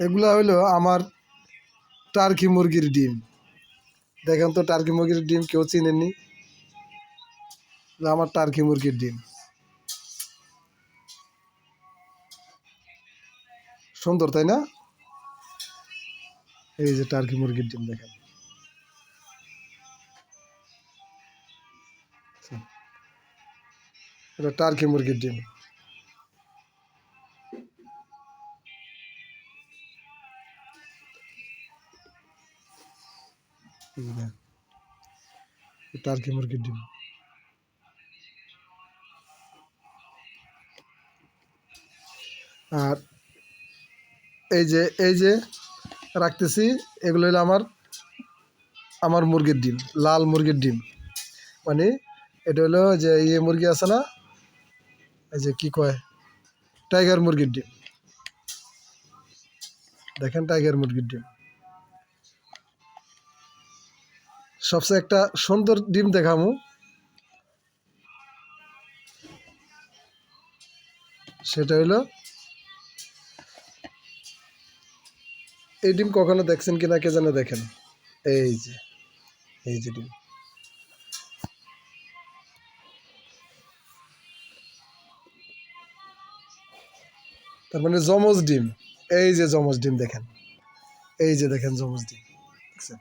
এগুলা হইল আমার টার্কি মুরগির ডিম। দেখেন তো টার্কি মুরগির ডিম কেউ চিনেননি? আমার টার্কি মুরগির ডিম। সুন্দর, তাই না? এই যে টার্কি মুরগির ডিম দেখেন। এটা টার্কি মুরগির ডিম। দেখেন। এটা টার্কি মুরগির ডিম। আর এই যে এই যে রাখতেছি, এগুলো হলো আমার আমার মুরগির ডিম, লাল মুরগির ডিম। মানে এটা হলো যে ইয়ে মুরগি আছে না, এই যে কি কয়, টাইগার মুরগির ডিম। দেখেন টাইগার মুরগির ডিম। সবচেয়ে একটা সুন্দর ডিম দেখামু। সেটা হলো এই ডিম কখনো দেখছেন কিনা কে জানে দেখেন। এই যে এই যে ডিম। তার মানে জমজ ডিম। এই যে জমজ ডিম দেখেন। এই যে দেখেন জমজ ডিম। দেখছেন?